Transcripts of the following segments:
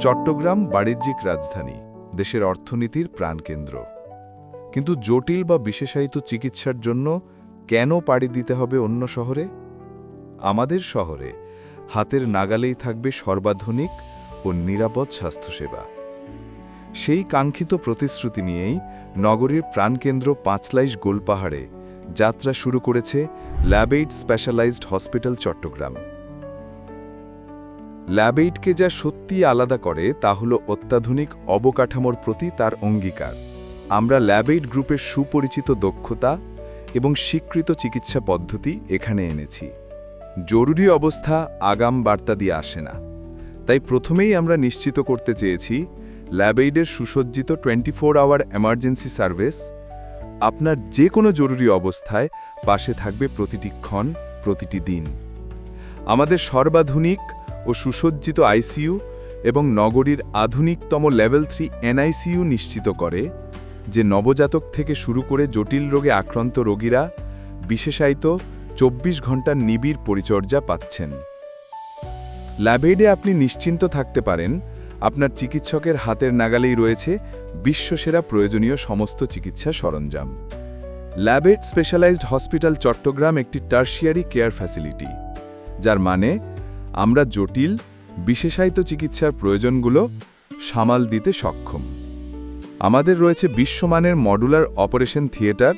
চট্টগ্রাম বাণিজ্যিক রাজধানী, দেশের অর্থনীতির প্রাণকেন্দ্র। কিন্তু জটিল বা বিশেষায়িত চিকিৎসার জন্য কেন পাড়ি দিতে হবে অন্য শহরে? আমাদের শহরে হাতের নাগালেই থাকবে সর্বাধুনিক ও নিরাপদ স্বাস্থ্যসেবা। সেই কাঙ্ক্ষিত প্রতিশ্রুতি নিয়েই নগরীর প্রাণকেন্দ্র পাঁচলাইশ গোলপাহাড়ে যাত্রা শুরু করেছে ল্যাবেইড স্পেশালাইজড হসপিটাল চট্টগ্রাম। ল্যাবেইডকে যা সত্যিই আলাদা করে তা হল অত্যাধুনিক অবকাঠামোর প্রতি তার অঙ্গীকার। আমরা ল্যাবেইড গ্রুপের সুপরিচিত দক্ষতা এবং স্বীকৃত চিকিৎসা পদ্ধতি এখানে এনেছি। জরুরি অবস্থা আগাম বার্তা দিয়ে আসে না। তাই প্রথমেই আমরা নিশ্চিত করতে চেয়েছি ল্যাবেইডের সুসজ্জিত twenty four hour emergency service আপনার যে কোনো জরুরি অবস্থায় পাশে থাকবে প্রতিটি ক্ষণ, প্রতিটি দিন। আমাদের সর্বাধুনিক ও সুসজ্জিত আইসিইউ এবং নগরীর আধুনিকতম লেভেল থ্রি এনআইসিইউ নিশ্চিত করে যে নবজাতক থেকে শুরু করে জটিল রোগে আক্রান্ত রোগীরা বিশেষায়িত চব্বিশ ঘণ্টার নিবিড় পরিচর্যা পাচ্ছেন। ল্যাবেডে আপনি নিশ্চিন্ত থাকতে পারেন, আপনার চিকিৎসকের হাতের নাগালেই রয়েছে বিশ্বসেরা প্রয়োজনীয় সমস্ত চিকিৎসা সরঞ্জাম। ল্যাবেড স্পেশালাইজড হসপিটাল চট্টগ্রাম একটি টার্সিয়ারি কেয়ার ফ্যাসিলিটি, যার মানে আমরা জটিল, বিশেষায়িত চিকিৎসার প্রয়োজনগুলো সামাল দিতে সক্ষম। আমাদের রয়েছে বিশ্বমানের মডুলার অপারেশন থিয়েটার,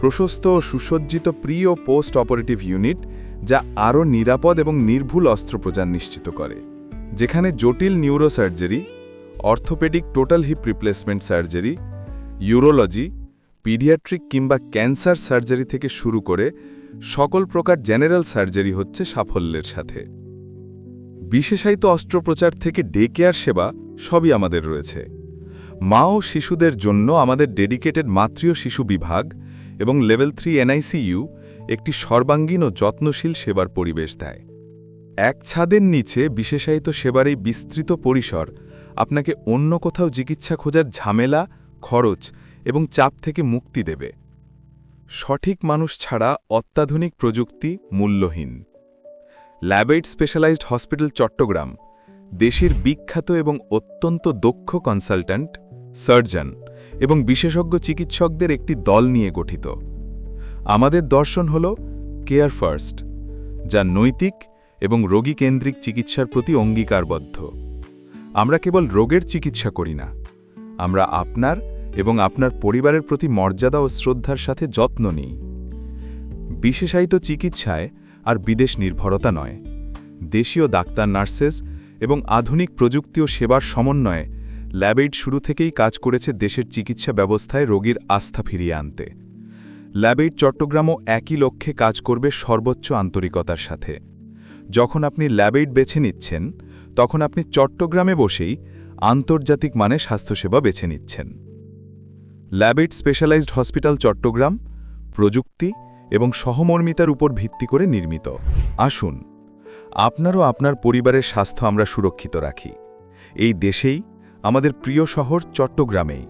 প্রশস্ত ও সুসজ্জিত প্রি ও পোস্ট অপারেটিভ ইউনিট, যা আরও নিরাপদ এবং নির্ভুল অস্ত্রোপচার নিশ্চিত করে, যেখানে জটিল neurosurgery, orthopaedic total hip replacement surgery, urology, paediatric কিংবা ক্যান্সার সার্জারি থেকে শুরু করে সকল প্রকার জেনারেল সার্জারি হচ্ছে সাফল্যের সাথে। বিশেষায়িত অস্ত্রোপচার থেকে ডে কেয়ার সেবা সবই আমাদের রয়েছে। মা ও শিশুদের জন্য আমাদের ডেডিকেটেড মাতৃ শিশু বিভাগ এবং লেভেল থ্রি এনআইসিইউ একটি সর্বাঙ্গীন ও যত্নশীল সেবার পরিবেশ দেয়। এক ছাদের নিচে বিশেষায়িত সেবার এই বিস্তৃত পরিসর আপনাকে অন্য কোথাও চিকিৎসা খোঁজার ঝামেলা, খরচ এবং চাপ থেকে মুক্তি দেবে। সঠিক মানুষ ছাড়া অত্যাধুনিক প্রযুক্তি মূল্যহীন। ল্যাবেড স্পেশালাইজড হসপিটাল চট্টগ্রাম, দেশের বিখ্যাত এবং অত্যন্ত দক্ষ কনসালট্যান্ট, সার্জন এবং বিশেষজ্ঞ চিকিৎসকদের একটি দল নিয়ে গঠিত। আমাদের দর্শন হল কেয়ার ফার্স্ট, যা নৈতিক এবং রোগীকেন্দ্রিক চিকিৎসার প্রতি অঙ্গীকারবদ্ধ। আমরা কেবল রোগের চিকিৎসা করি না, আমরা আপনার এবং আপনার পরিবারের প্রতি মর্যাদা ও শ্রদ্ধার সাথে যত্ন নিই। বিশেষায়িত চিকিৎসায় আর বিদেশ নির্ভরতা নয়। দেশীয় ডাক্তার নার্সেস এবং আধুনিক প্রযুক্তি ও সেবার সমন্বয়ে ল্যাবেড শুরু থেকেই কাজ করেছে দেশের চিকিৎসা ব্যবস্থায় রোগীর আস্থা ফিরিয়ে আনতে। ল্যাবেড চট্টগ্রামও একই লক্ষ্যে কাজ করবে সর্বোচ্চ আন্তরিকতার সাথে। যখন আপনি ল্যাবেড বেছে নিচ্ছেন, তখন আপনি চট্টগ্রামে বসেই আন্তর্জাতিক মানে স্বাস্থ্যসেবা বেছে নিচ্ছেন। ল্যাবেড স্পেশালাইজড হসপিটাল চট্টগ্রাম, প্রযুক্তি এবং সহমর্মিতার উপর ভিত্তি করে নির্মিত। আসুন, আপনারও আপনার পরিবারের স্বাস্থ্য আমরা সুরক্ষিত রাখি। এই দেশেই, আমাদের প্রিয় শহর চট্টগ্রামেই।